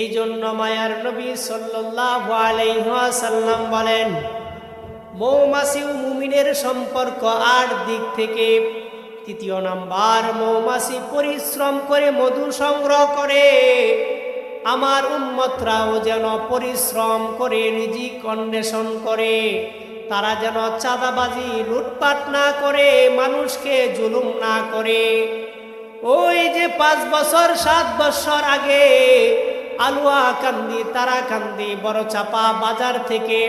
এই জন্য মায়ার নবী ওয়াসাল্লাম বলেন, মৌমাছি ও মুমিনের সম্পর্ক আট দিক থেকে। তৃতীয় নাম্বার, মৌমাছি পরিশ্রম করে মধু সংগ্রহ করে। আমার উন্মতরাও যেন পরিশ্রম করে রিজিক অন্বেষণ করে। তারা যেন চাঁদাবাজি, লুটপাট না করে, মানুষকে জুলুম না করে। ওই যে পাঁচ বছর, সাত বছর আগে আলুয়া কান্দি, তারা কান্দি, বড় চাপা বাজার থেকে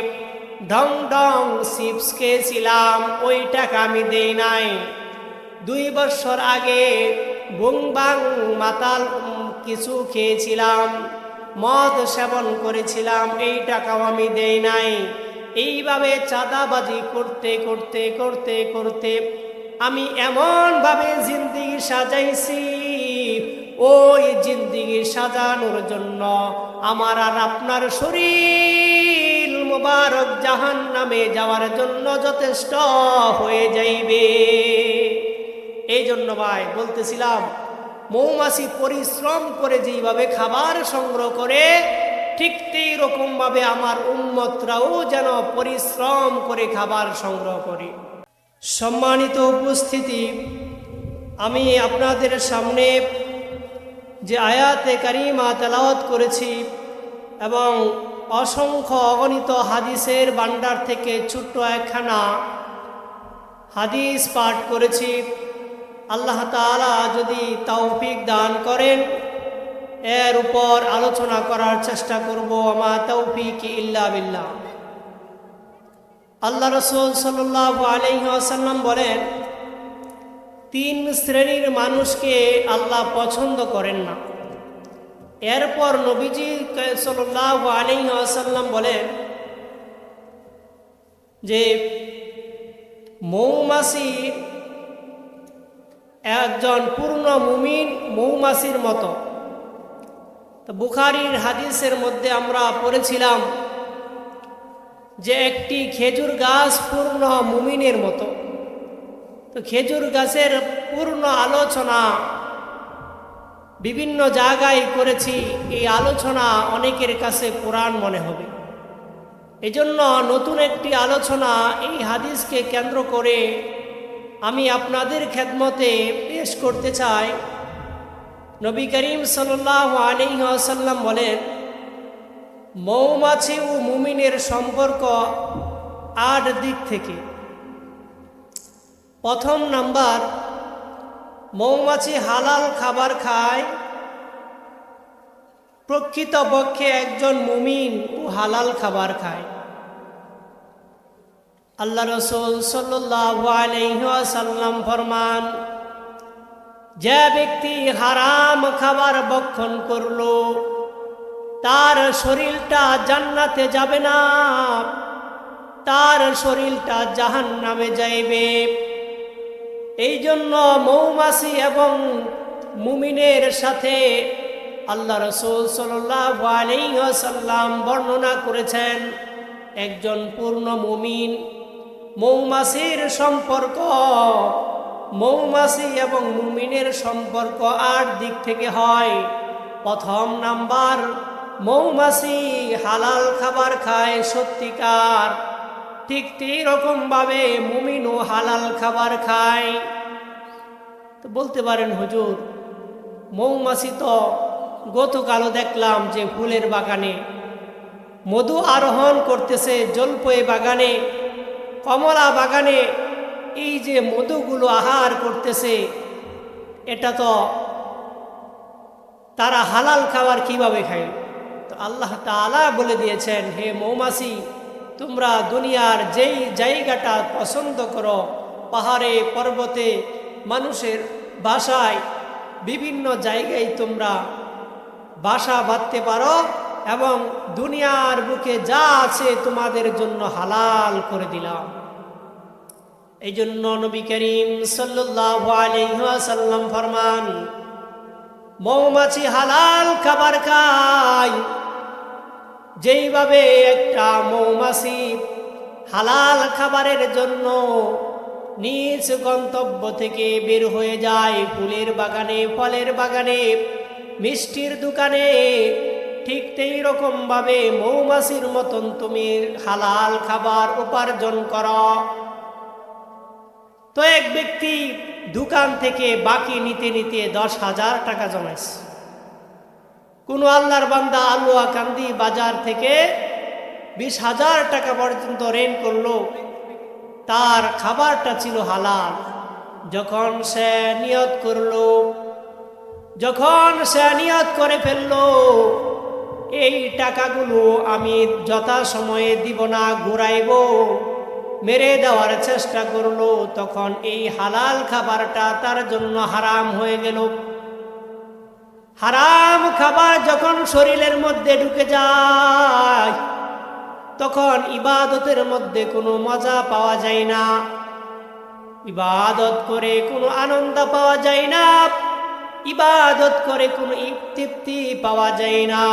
ঢং ঢং চিপস খেয়েছিলাম, ওই টাকা আমি দেই নাই। দুই বছর আগে বুং বাং মাতাল কিছু খেয়েছিলাম, মদ সেবন করেছিলাম, এই টাকাও আমি দেই নাই। এইভাবে চাঁদাবাজি করতে করতে করতে করতে আমি এমনভাবে জিন্দিগি সাজাইছি ওই জিন্দিগি সাজানোর জন্য আমার আর আপনার শরীর মুবারক জাহান নামে যাওয়ার জন্য যথেষ্ট হয়ে যাইবে। এই জন্য ভাই বলতেছিলাম, মৌমাছি পরিশ্রম করে যেইভাবে খাবার সংগ্রহ করে, ঠিক সেই রকমভাবে আমার উন্মতরাও যেন পরিশ্রম করে খাবার সংগ্রহ করে। সম্মানিত উপস্থিতি, আমি আপনাদের সামনে যে আয়াতে কারিমা তেলাওয়াত করেছি এবং অসংখ্য অগণিত হাদিসের ভাণ্ডার থেকে ছোট্ট একখানা হাদিস পাঠ করেছি, আল্লাহ তাআলা যদি তৌফিক দান করেন, এর উপর আলোচনা করার চেষ্টা করব আমার তৌফিক ইল্লা বিল্লাহ। আল্লাহ রসুল সাল্লাহ আলহিহাসাল্লাম বলেন তিন শ্রেণির মানুষকে আল্লাহ পছন্দ করেন না। এরপর নবীজি সাল্লাহ আলহিহাসাল্লাম বলেন যে, মৌমাছি একজন পূর্ণ মুমিন মৌমাছির মতো। তো বুখারির হাদিসের মধ্যে আমরা পড়েছিলাম যে একটি খেজুর গাছ পূর্ণ মুমিনের মতো। তো খেজুর গাছের পূর্ণ আলোচনা বিভিন্ন জায়গায় করেছি। এই আলোচনা অনেকের কাছে কোরআন মনে হবে। এজন্য নতুন একটি আলোচনা এই হাদিসকে কেন্দ্র করে আমি আপনাদের খেদমতে পেশ করতে চাই। নবী করিম সাল্লাহ আলিহাসাল্লাম বলেন, মৌমাছি ও মুমিনের সম্পর্ক আট দিক থেকে। প্রথম নাম্বার, মৌমাছি হালাল খাবার খায়। প্রকৃতপক্ষে একজন মুমিন ও হালাল খাবার খায়। আল্লাহ রসুল সাল্লাম ফরমান, যে ব্যক্তি হারাম খাবার বক্ষণ করল, তার শরীরটা জান্নাতে যাবে না, তার শরীরটা জাহান নামে যাইবে। এই জন্য মৌমাছি এবং মুমিনের সাথে আল্লাহ রসুল সাল্লাম বর্ণনা করেছেন, একজন পূর্ণ মুমিন মৌমাছির সম্পর্ক, মৌমাছি এবং মুমিনের সম্পর্ক আট দিক থেকে হয়। প্রথম নাম্বার, মৌমাছি হালাল খাবার খায় সত্যিকার ঠিক রকমভাবে মুমিনও হালাল খাবার খায়। তো বলতে পারেন, হুজুর, মৌমাছি তো গতকালও দেখলাম যে ফুলের বাগানে মধু আরোহণ করতেছে জলপয়ে বাগানে, কমলা বাগানে, এই যে মধুগুলো আহার করতেছে, এটা তো তারা হালাল খাবার কীভাবে খায়? তো আল্লাহ তালা বলে দিয়েছেন, হে মৌমাছি তোমরা দুনিয়ার যেই জায়গাটা পছন্দ করো, পাহাড়ে, পর্বতে, মানুষের বাসায়, বিভিন্ন জায়গায় তোমরা বাসা বাঁধতে পারো এবং দুনিয়ার বুকে যা আছে তোমাদের জন্য হালাল করে দিলাম। এই জন্য নবী করিম সাল্লাম ফরমান, মৌমাছি হালাল খাবার খায় যেইভাবে একটা মৌমাছি হালাল খাবারের জন্য নিজ গন্তব্য থেকে বের হয়ে যায় ফুলের বাগানে, ফলের বাগানে, মিষ্টির দোকানে, ঠিক সেই রকম ভাবে মৌমাছির মতন তুমি হালাল খাবার উপার্জন কর। তো এক ব্যক্তি দোকান থেকে বাকি নিতে নিতে দশ হাজার টাকা জমাইছে। কোনো আল্লাহর বান্দা আলুয়া কান্দি বাজার থেকে বিশ হাজার টাকা পর্যন্ত রেন করল। তার খাবারটা ছিল হালাল। যখন সে নিয়ত করল, যখন সে নিয়ত করে ফেলল, এই টাকাগুলো আমি যথা সময়ে দিব না, ঘুরাইব। মেরে দেওয়ার চেষ্টা করল, তখন এই হালাল খাবারটা তার জন্য হারাম হয়ে গেল। হারাম খাবার যখন শরীরের মধ্যে ঢুকে যায়, তখন ইবাদতের মধ্যে কোনো মজা পাওয়া যায় না। ইবাদত করে কোনো আনন্দ পাওয়া যায় না। ইবাদত করে কোনো তৃপ্তি পাওয়া যায় না।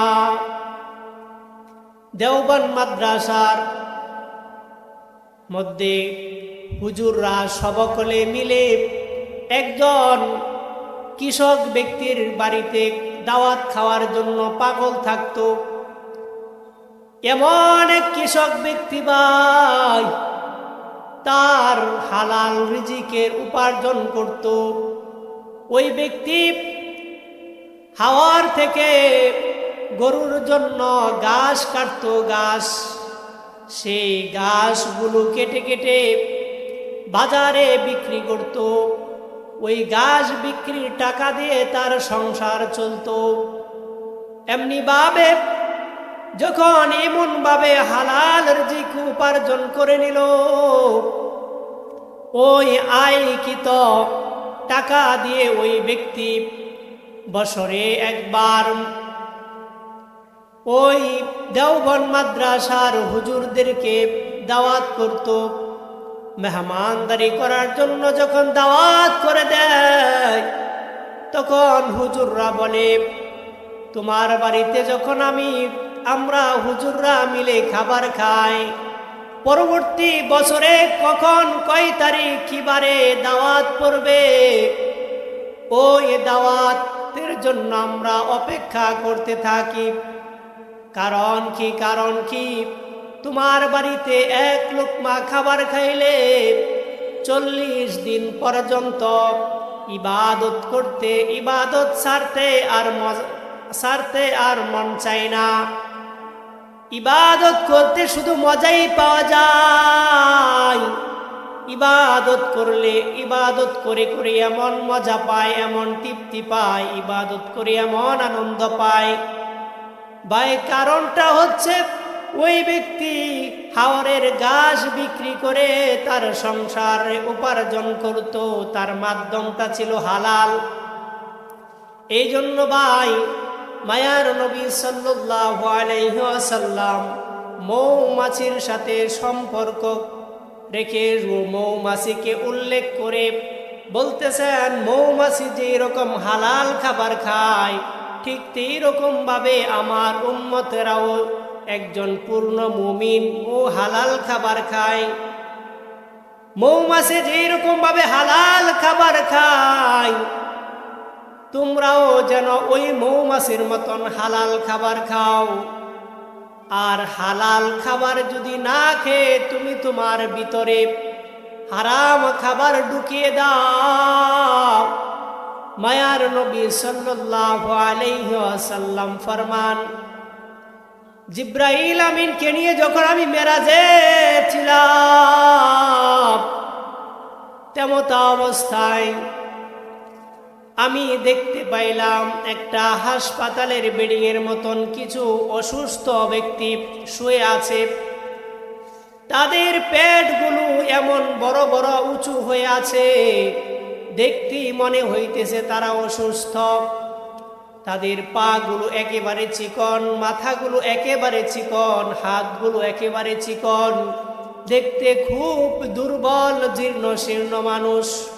দেওবান মাদ্রাসার মধ্যে হুজুররা সবকলে মিলে একজন কৃষক ব্যক্তির বাড়িতে দাওয়াত খাওয়ার জন্য পাগল থাকতো। এমন এক কৃষক ব্যক্তি ভাই, তার হালাল রিজিকের উপার্জন করত। ওই ব্যক্তি হাওয়ার থেকে গরুর জন্য ঘাস কাটত। ঘাস, সেই ঘাসগুলো কেটে কেটে বাজারে বিক্রি করত। ওই ঘাস বিক্রির টাকা দিয়ে তার সংসার চলতো। এমনি ভাবে, যখন এমন ভাবে হালাল রিজিক উপার্জন করে নিল, ওই আয়কিত টাকা দিয়ে ওই ব্যক্তি বছরে একবার ওই দেওবন মাদ্রাসার হুজুরদেরকে দাওয়াত করত। মেহমানদারি করার জন্য যখন দাওয়াত করে দেয়, তখন হুজুররা বলে, তোমার বাড়িতে যখন আমি, আমরা হুজুররা মিলে খাবার খাই, পরবর্তী বছরে কখন কয় তারিখ কিবারে দাওয়াত পড়বে? ওই দাওয়াতের জন্য আমরা অপেক্ষা করতে থাকি। কারণ কি কারণ কি? তোমার বাড়িতে এক লোকমা খাবার খাইলে চল্লিশ দিন পর্যন্ত ইবাদত করতে, ইবাদত সারতে আর সারতে আর মন চাই না। ইবাদত করতে শুধু মজাই পাওয়া যায়। ইবাদত করলে, ইবাদত করে করে এমন মজা পায়, এমন তৃপ্তি পায়, ইবাদত করে এমন আনন্দ পায়। ভাই কারণটা হচ্ছে ওই ব্যক্তি হাওরের গাছ বিক্রি করে তার সংসার উপার্জন করত, তার মাধ্যমটা ছিল হালাল। এই জন্য ভাই, মায়ার নবী সাল্লাল্লাহু আলাইহি মৌমাছির সাথে সম্পর্ক রেখে মৌমাছিকে উল্লেখ করে বলতেছেন, মৌমাছি যে এরকম হালাল খাবার খায়, ঠিক সেই রকম ভাবে আমার উম্মতেরাও একজন পূর্ণ মুমিন, ও হালাল খাবার খায়। মৌমাছি যে এরকম ভাবে হালাল খাবার খায়, তোমরাও যেন ওই মৌমাছির মতন হালাল খাবার খাও। আর হালাল খাবার যদি না খেয়ে তুমি তোমার ভিতরে হারাম খাবার ঢুকিয়ে দাও। মায়ার নবী সাল্লাল্লাহু আলাইহি ওয়াসাল্লাম ফরমান জিব্রাইল আমিনকে নিয়ে যখন আমি মেরাজে ছিলাম, তেমতা অবস্থায় আমি দেখতে পাইলাম একটা হাসপাতালের বিল্ডিং এর মতন কিছু অসুস্থ ব্যক্তি শুয়ে আছে। তাদের পেটগুলো এমন বড় বড় উঁচু হয়ে আছে, দেখতেই মনে হইতেছে তারা অসুস্থ। তাদের পাগুলো একেবারে চিকন, মাথাগুলো একেবারে চিকন, হাতগুলো একেবারে চিকন। দেখতে খুব দুর্বল, জীর্ণ, শীর্ণ মানুষ।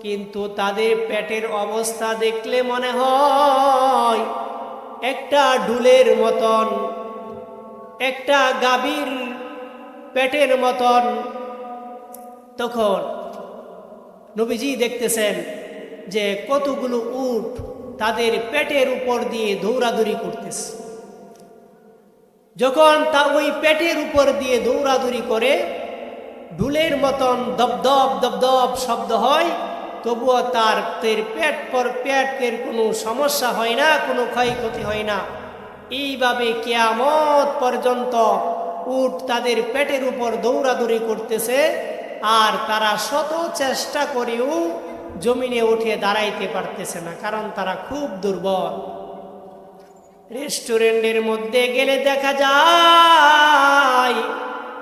কিন্তু তাদের পেটের অবস্থা দেখলে মনে হয় একটা ডুলের মতন, একটা গাভীর পেটের মতন। তখন নবীজি দেখতেছেন যে কতগুলো উট তাদের পেটের উপর দিয়ে দৌড়াদৌড়ি করতেছে। যখন তা ওই পেটের উপর দিয়ে দৌড়াদৌড়ি করে, ঢুলের মতন দপদপ দপদপ শব্দ হয়, তবুও তার তের পেট পর পেটের কোনো সমস্যা হয় না, কোনো ক্ষয়ক্ষতি হয় না। এইভাবে কেয়ামত পর্যন্ত উট তাদের পেটের উপর দৌড়াদৌড়ি করতেছে, আর তারা শত চেষ্টা করেও জমিনে উঠে দাঁড়াইতে পারতেছে না, কারণ তারা খুব দুর্বল। রেস্টুরেন্টের মধ্যে গেলে দেখা যায়,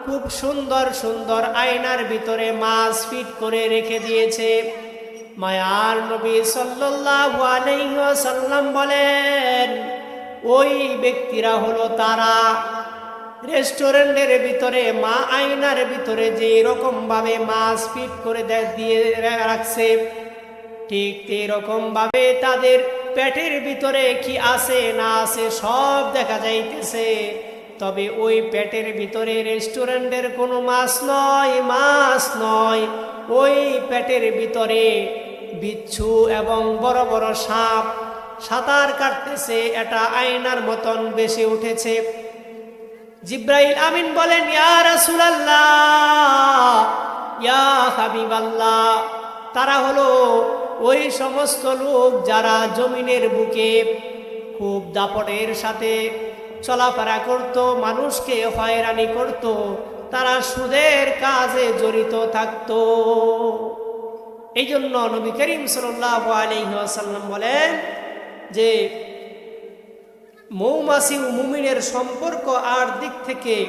খুব সুন্দর সুন্দর আয়নার ভিতরে মাছ ফিট করে রেখে দিয়েছে। মায়ার নবী ওয়াসাল্লাম বলেন, ওই ব্যক্তিরা হলো তারা। রেস্টুরেন্টের ভিতরে, মা আয়নার ভিতরে যে রকম ভাবে মাছ ফিট করে দিয়ে রাখছে ঠিক ভাবে তাদের পেটের ভিতরে কি আছে না আছে সব দেখা যাইতেছে। তবে ওই পেটের ভিতরে রেস্টুরেন্টের কোনো মাছ নয় মাছ নয়। ওই পেটের ভিতরে বিচ্ছু এবং বড় বড় সাপ সাঁতার কাটতেছে, এটা আয়নার মতন বেশি উঠেছে। জিব্রাইল আমিন বলেন ইয়া হাবিবাল্লাহ, তারা হলো ওই সমস্ত লোক যারা জমিনের বুকে খুব দাপটের সাথে চলাফেরা করত, মানুষকে হয়রানি করত, তারা সুদের কাজে জড়িত থাকত। এই জন্য নবী করিম সাল্লাহ আলহিহাসাল্লাম বলেন যে, মৌমাছি ও মুমিনের সম্পর্ক আর দিক থেকে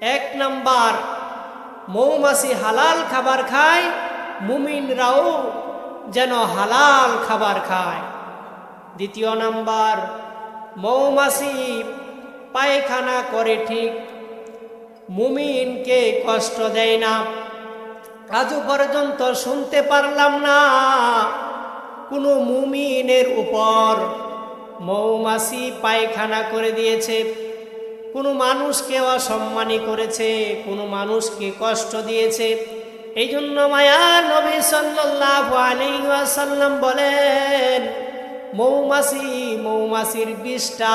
এক নাম্বার, মৌমাছি হালাল খাবার খায় মুমিনরাও যেন হালাল খাবার খায়। দ্বিতীয় নাম্বার, মৌমাছি পায়খানা করে ঠিক, মুমিনকে কষ্ট দেয় না। আজও পর্যন্ত শুনতে পারলাম না কোনো মুমিনের উপর মৌমাছি পায়খানা করে দিয়েছে। কোনো মানুষকে অসম্মানী করেছে, কোনো মানুষকে কষ্ট দিয়েছে। এই জন্য মায়া নবী সাল্লাল্লাহু বলেন, মৌমাছি মৌমাছির বিষটা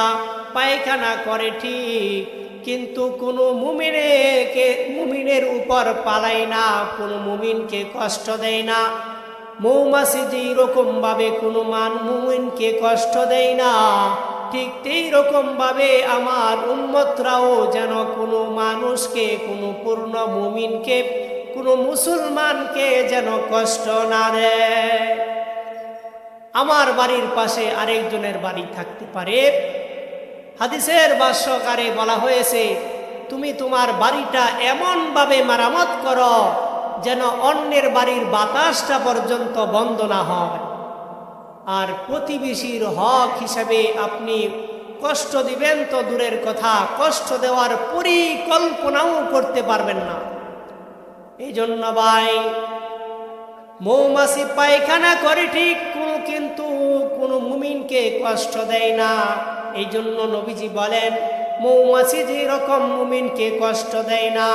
পায়খানা করে ঠিক, কিন্তু কোনো মুমিনেকে মুমিনের উপর পালায় না, কোনো মুমিনকে কষ্ট দেয় না। মৌমাছি যেই রকম ভাবে কোনো মান মুমিনকে কষ্ট দেয় না, ঠিক সেই রকম ভাবে আমার উন্মতরাও যেন কোনো মানুষকে, কোনো পূর্ণ মুমিনকে কোনো মুসলমানকে যেন কষ্ট না দেয়। আমার বাড়ির পাশে আরেকজনের বাড়ি থাকতে পারে। হাদিসের বাস্যকারে বলা হয়েছে, তুমি তোমার বাড়িটা এমনভাবে মেরামত করো যেন অন্যের বাড়ির বাতাসটা পর্যন্ত বন্ধ না হয়। আর প্রতিবেশীর হক হিসাবে আপনি কষ্ট দিবেন তো দূরের কথা, কষ্ট দেওয়ার পরিকল্পনাও করতে পারবেন না। এই জন্য ভাই, মৌমাছি পায়খানা করে ঠিক কোনো কিন্তু কোনো মুমিনকে কষ্ট দেয় না। এই জন্য নবীজি বলেন, মৌমাছি যে রকম মুমিনকে কষ্ট দেয় না,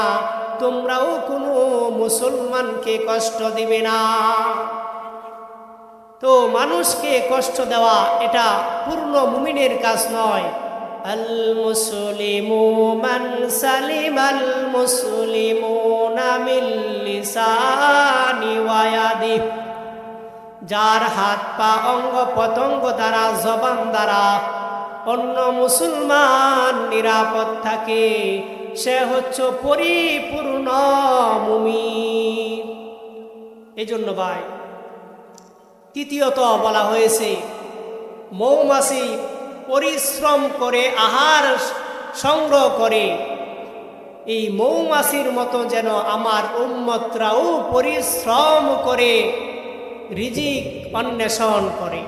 তোমরাও কোনো মুসলমানকে কষ্ট দিবে না। তো মানুষকে কষ্ট দেওয়া এটা পূর্ণ মুমিনের কাজ নয়। আল মুসলিমু নামিল লিসানি ওয়ায়াদি যার হাত পা অঙ্গ পতঙ্গ দ্বারা, জবান দ্বারা অন্য মুসলমান নিরাপদ থাকে, সে হচ্ছে পরিপূর্ণ মুমিন। এই জন্য ভাই, তৃতীয়ত বলা হয়েছে, মৌমাছি পরিশ্রম করে, আহার সংগ্রহ করে, এই মৌমাছির মতো যেন আমার উম্মতরাও পরিশ্রম করে, রিজিক অন্বেষণ করে।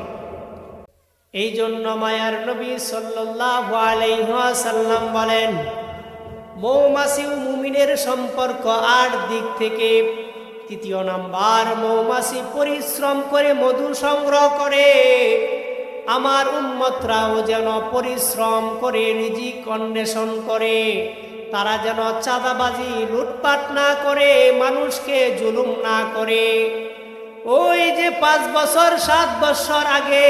এই জন্য মায়ার নবী ওয়াসাল্লাম বলেন, মৌমাছি ও মুমিনের সম্পর্ক আট দিক থেকে। তৃতীয় নাম্বার, মৌমাছি পরিশ্রম করে মধু সংগ্রহ করে। আমার উন্মতরাও যেন পরিশ্রম করে রিজিক অন্বেষণ করে, তারা যেন চাঁদাবাজি, লুটপাট না করে, মানুষকে জুলুম না করে। ওই যে পাঁচ বছর, সাত বছর আগে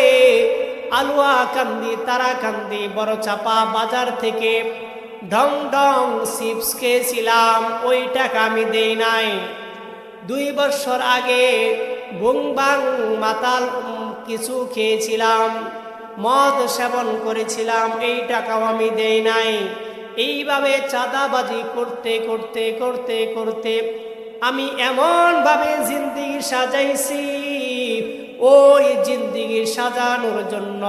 আলুয়া কান্দি তারাকান্দি বড় চাপা বাজার থেকে ঢং ঢং চিপস খেয়েছিলাম, ওই টাকা আমি দেই নাই। দুই বছর আগে বুংবাং মাতাল কিছু খেয়েছিলাম, মদ সেবন করেছিলাম, এই টাকাও আমি দেই নাই। এইভাবে চাঁদাবাজি করতে করতে করতে করতে আমি এমনভাবে জিন্দিগি সাজাইছি, ওই জিন্দিগি সাজানোর জন্য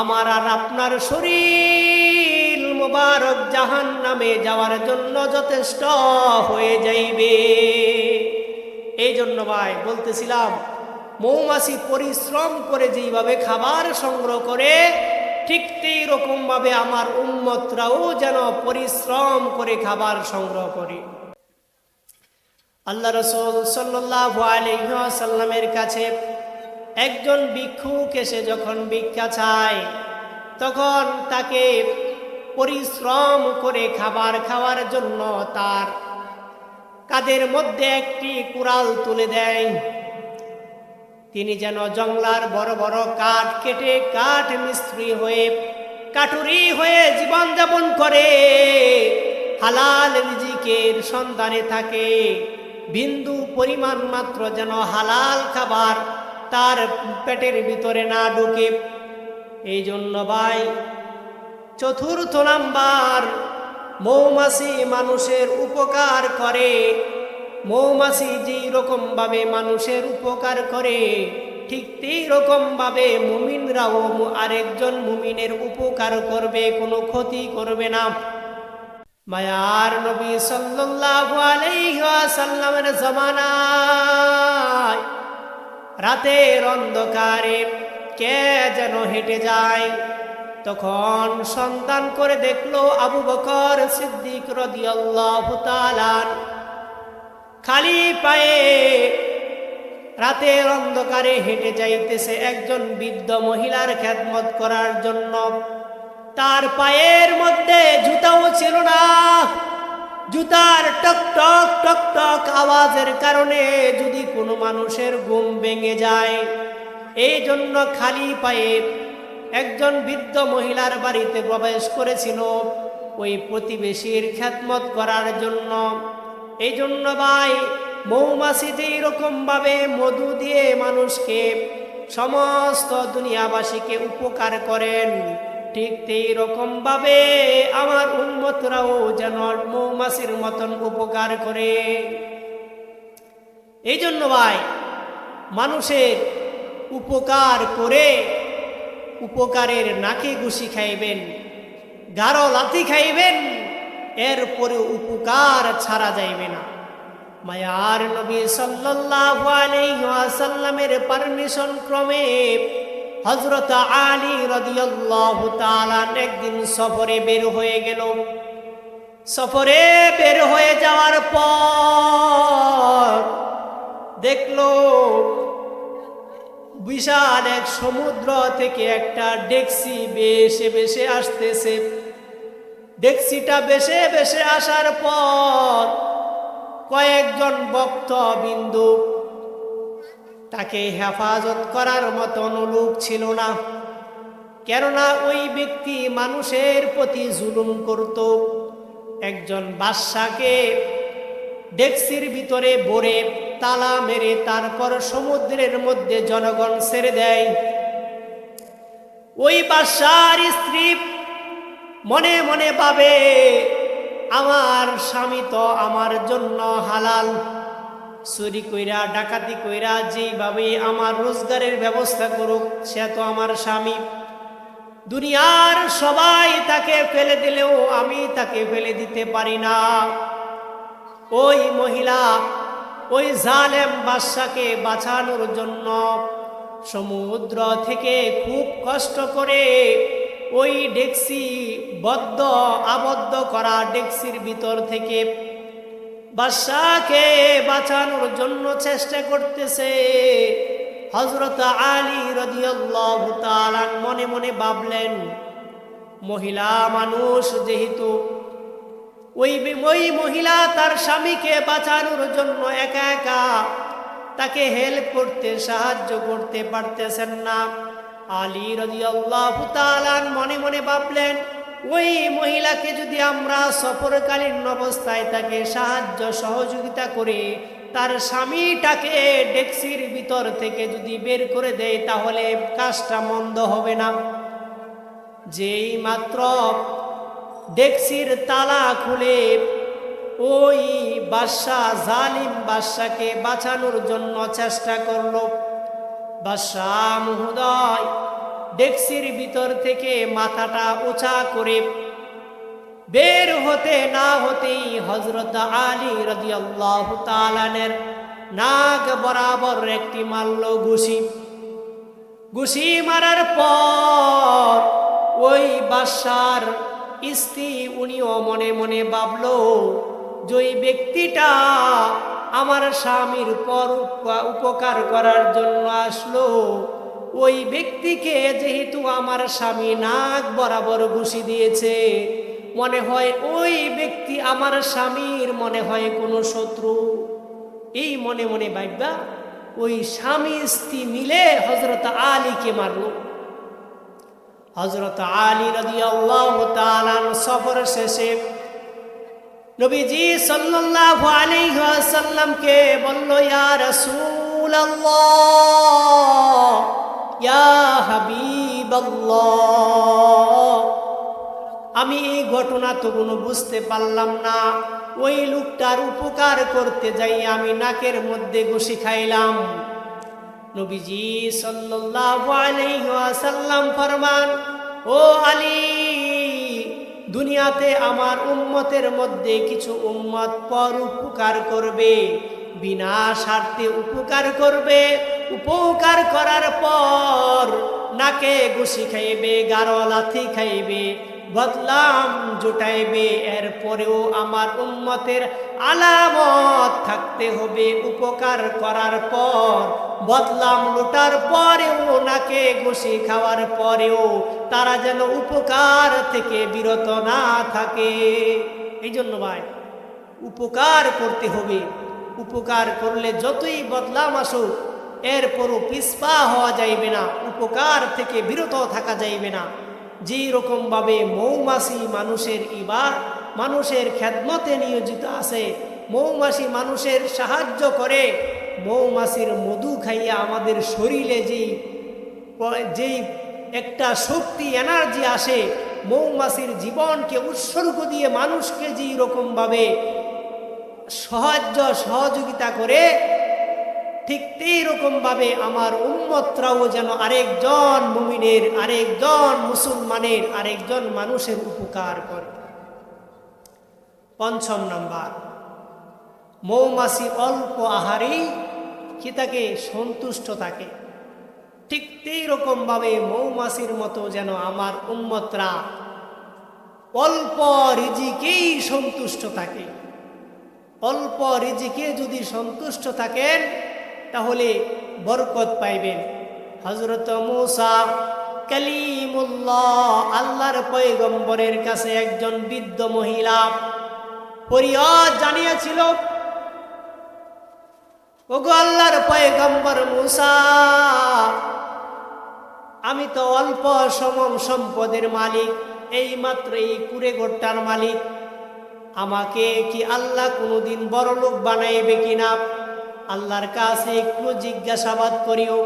আমার আর আপনার শরীর মুবারক জাহান নামে যাওয়ার জন্য যথেষ্ট হয়ে যাইবে। এই জন্য ভাই, বলতেছিলাম মৌমাছি পরিশ্রম করে যেইভাবে খাবার সংগ্রহ করে, ঠিক সেই রকমভাবে আমার উম্মতরাও যেন পরিশ্রম করে খাবার সংগ্রহ করে। আল্লাহ রসুল সাল্লামের কাছে একজন ভিক্ষুক এসে যখন ভিক্ষা চায়, তখন তাকে পরিশ্রম করে খাবার খাওয়ার জন্য তার কাদের মধ্যে একটি কুড়াল তুলে দেয়। তিনি যেন জংলার বড় বড় কাঠ কেটে কাঠ মিস্ত্রি হয়ে কাটুরি হয়ে জীবনযাপন করে। হালাল রিজিকের সন্ধানে থাকে। বিন্দু পরিমাণ মাত্র যেন হালাল খাবার তার পেটের ভিতরে না ঢুকে। এই জন্য ভাই, চতুর্থ নাম্বার, মৌমাছি মানুষের উপকার করে। মৌমাছি যেই রকম ভাবে মানুষের উপকার করে, ঠিক ভাবে মুমিনরাও আরেকজন মুমিনের উপকার করবে, কোনো ক্ষতি করবে না। মায়ার নবী সাল্লাল্লাহু আলাইহি ওয়াসাল্লামের জামানায় রাতের অন্ধকারে কে যেন হেঁটে যায়, তখন সন্তান করে দেখল আবু বকর সিদ্দিক রদিয়াল্লাহু তাআলার খালি পায়ে রাতের অন্ধকারে হেঁটে যাইতেছে একজন বৃদ্ধ মহিলার খেদমত করার জন্য। তার পায়ের মধ্যে জুতাও ছিল না। জুতার টক টক টক টক আওয়াজের কারণে যদি কোনো মানুষের ঘুম ভেঙে যায়, এই জন্য খালি পায়ে একজন বৃদ্ধ মহিলার বাড়িতে প্রবেশ করেছিল ওই প্রতিবেশীর খ্যাতমত করার জন্য। এই জন্য ভাই মৌমাছি যে এরকম ভাবে মধু দিয়ে মানুষকে সমস্ত দুনিয়াবাসীকে উপকার করেন। ঠিক ভাবে আমার উন্মতরাও যেন মৌমাছির মতন উপকার করে। এই জন্য ভাই, মানুষের উপকার করে উপকারের নাকে ঘুষি খাইবেন, গাঢ় লাথি খাইবেন এরপরে উপকার ছাড়া যাইবে না। মায়ার নবী সাল্লাল্লাহু পারমিশন ক্রমে হযরত আলী রাদিয়াল্লাহু তাআলা একদিন সফরে বের হয়ে গেল। সফরে বের হয়ে যাওয়ার পর দেখল বিশাল এক সমুদ্র থেকে একটা ডেক্সি বেশে বেশে আসতেছে। ডেক্সিটা বেশে বেশে আসার পর কয়েকজন ভক্ত বিন্দু তাকে হেফাজত করার মতন লোক ছিল না। কেননা ওই ব্যক্তি মানুষের প্রতি জুলুম করত। একজন বাদশাকে ডেক্সির ভিতরে ভরে তালা মেরে তারপর সমুদ্রের মধ্যে জনগণ ছেড়ে দেয়। ওই বাদশার স্ত্রী মনে মনে পাবে আমার স্বামী তো আমার জন্য হালাল। চুরি কইরা, ডাকাতি কইরা যেইভাবে আমার রোজগারের ব্যবস্থা করুক, সে তো আমার স্বামী। দুনিয়ার সবাই তাকে ফেলে দিলেও আমি তাকে ফেলে দিতে পারি না। ওই মহিলা, ওই জালেম বাদশাকে বাঁচানোর জন্য সমুদ্র থেকে খুব কষ্ট করে ওই ডেক্সি বদ্ধ আবদ্ধ করা ডেক্সির ভিতর থেকে বাদশাকে বাঁচানোর জন্য চেষ্টা করতেছে। হজরত আলী রদিয়াল্লাহু মনে মনে ভাবলেন, মহিলা মানুষ যেহেতু ওই ওই মহিলা তার স্বামীকে বাঁচানোর জন্য একা একা তাকে হেল্প করতে সাহায্য করতে পারতেছেন না। আলী রাদিয়াল্লাহু তাআলা মনে মনে ভাবলেন, ওই মহিলাকে যদি আমরা সফরকালীন অবস্থায় তাকে সাহায্য সহযোগিতা করে, তার স্বামীটাকে ডেক্সির ভিতর থেকে যদি বের করে দেয়, তাহলে কাজটা মন্দ হবে না। যেই মাত্র ডেক্সির তালা খুলে ওই বাদশাহ জালিম বাদশাকে বাঁচানোর জন্য চেষ্টা করল। বাদশাহ মহোদয় ডেক্সির ভিতর থেকে মাথাটা উঁচা করে বের হতে না হতেই হজরত আলী রাদিয়াল্লাহু তাআলানের নাক বরাবর একটি মারল ঘুষি। ঘুষি মারার পর ওই বাসার স্ত্রী উনিও মনে মনে ভাবল, যে ব্যক্তিটা আমার স্বামীর পর উপ- উপকার করার জন্য আসলো। ওই ব্যক্তিকে যেহেতু আমার স্বামী নাক বরাবর ঘুষি দিয়েছে, মনে হয় ওই ব্যক্তি আমার স্বামীর মনে হয় কোনো শত্রু। এই মনে মনে ভাববা ওই স্বামী স্ত্রী মিলে হজরত আলীকে মারল। হজরত আলী আল্লাহ সফর শেষে নবীজি সাল্লাল্লাহু আলাইহি ওয়াসাল্লামকে বলল, ইয়া রাসূলুল্লাহ, ইয়া হাবিবাল্লাহ, আমি এই ঘটনা তো কোনো বুঝতে পারলাম না। ওই লোকটার উপকার করতে যাই, আমি নাকের মধ্যে ঘুষি খাইলাম। নবীজি সাল্লাল্লাহু আলাইহি ওয়াসাল্লাম ফরমান, ও আলী দুনিয়াতে আমার উম্মতের মধ্যে কিছু উম্মত পর উপকার করবে, বিনা স্বার্থে উপকার করবে, উপকার করার পর নাকে ঘুষি খাইবে, গারো লাথি খাইবে, বদলাম জুটাইবে। এরপরেও আমার উম্মতের আলামত থাকতে হবে উপকার করার পর, বদলাম লুটার পরেও নাকে ঘুষি খাওয়ার পরেও তারা যেন উপকার থেকে বিরত না থাকে। এই জন্য ভাই, উপকার করতে হবে। উপকার করলে যতই বদলাম আসুক এরপরও পিসপা হওয়া যাইবে না, উপকার থেকে বিরত থাকা যাইবে না। যেই রকমভাবে মৌমাছি মানুষের ইবার, মানুষের খ্যাতমতে নিয়োজিত আছে, মৌমাছি মানুষের সাহায্য করে, মৌমাছির মধু খাইয়া আমাদের শরীরে যেই যেই একটা শক্তি, এনার্জি আসে, মৌমাছির জীবনকে উৎসর্গ দিয়ে মানুষকে যেই রকমভাবে সাহায্য, সহযোগিতা করে ঠিক রকমভাবে আমার উম্মতরাও যেন আরেকজন মুমিনের, আরেকজন মুসলমানের, আরেকজন মানুষের উপকার করে। পঞ্চম নাম্বার, মৌমাছি অল্প আহারেই কি তাকে সন্তুষ্ট থাকে। ঠিক রকমভাবে মৌমাছির মতো যেন আমার উম্মতরা অল্প রিজিকেই সন্তুষ্ট থাকে। অল্প রিজিকে যদি সন্তুষ্ট থাকেন তাহলে বরকত পাইবেন। হজরত মুসা, কালিমুল্লাহ, আল্লাহর পয়গম্বরের কাছে একজন বৃদ্ধ মহিলা ফরিয়াদ জানিয়েছিল, ওগো আল্লাহর পয়গম্বর মুসা, আমি তো অল্প সমম সম্পদের মালিক এই মাত্র এই কুড়ে গোট্টার মালিক। আমাকে কি আল্লাহ কোনোদিন বড় লোক বানাইবে কিনা? আল্লাহর কাছে একটু জিজ্ঞাসাবাদ করিও।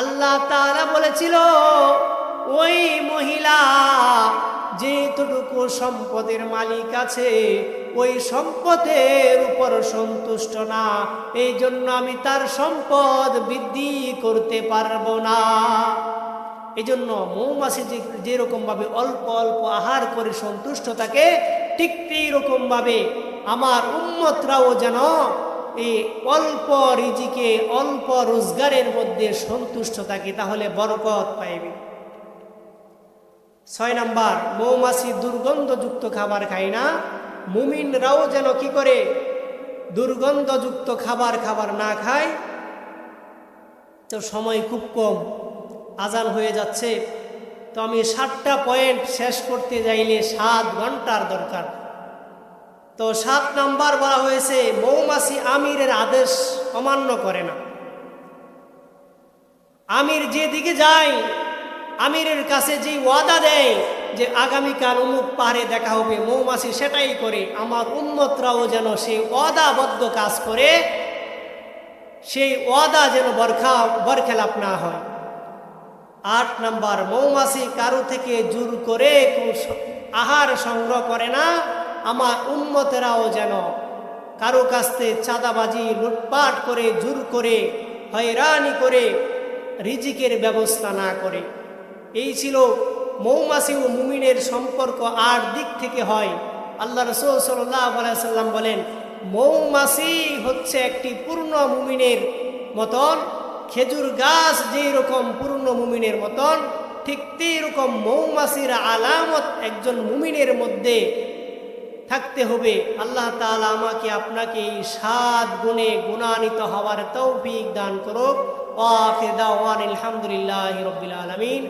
আল্লাহ তারা বলেছিল, ওই মহিলা যেটুকু সম্পদের মালিক আছে, ওই সম্পদের উপর সন্তুষ্ট না। এই জন্য আমি তার সম্পদ বৃদ্ধি করতে পারব না। এই জন্য মৌমাছি যেরকমভাবে অল্প অল্প আহার করে সন্তুষ্ট থাকে, ঠিক এইরকমভাবে আমার উম্মতরাও যেন এই অল্প রিজিকে, অল্প রোজগারের মধ্যে সন্তুষ্ট থাকে, তাহলে বরকত পাইবে। ছয় নাম্বার, মৌমাছি দুর্গন্ধযুক্ত খাবার খায় না। মুমিনরাও যেন কি করে? দুর্গন্ধযুক্ত খাবার খাবার না খায়। তো সময় খুব কম, আজান হয়ে যাচ্ছে। তো আমি সাতটা পয়েন্ট শেষ করতে যাইলে সাত ঘণ্টার দরকার। তো সাত নাম্বার বলা হয়েছে, মৌমাছি আমিরের আদেশ অমান্য করে না। আমির যেদিকে যায়, আমিরের কাছে যে ওয়াদা দেয় যে আগামীকাল অমুক পাহাড়ে দেখা হবে, মৌমাছি সেটাই করে, আমার উন্মতরাও যেন সেই ওয়াদাবদ্ধ কাজ করে, সেই ওয়াদা যেন বরখা, বরখেলাপ না হয়। আট নাম্বার, মৌমাছি কারও থেকে জোর করে আহার সংগ্রহ করে না আমার উন্মতেরাও যেন কারও কাছ থেকে চাঁদাবাজি, লুটপাট করে, জোর করে, হয়রানি করে রিজিকের ব্যবস্থা না করে। এই ছিল মৌমাছি ও মুমিনের সম্পর্ক আট দিক থেকে হয়। আল্লাহ রসুল সাল্লাম বলেন, মৌমাছি হচ্ছে একটি পূর্ণ মুমিনের মতন, খেজুর গাছ যেই রকম পূর্ণ মুমিনের মতন, ঠিক তেই রকম মৌমাছির আলামত একজন মুমিনের মধ্যে থাকতে হবে। আল্লাহ তালা আমাকে আপনাকে এই সাত গুণে গুণান্বিত হওয়ার তৌফিক দান করুক। আলহামদুলিল্লাহ রবিল আলমিন।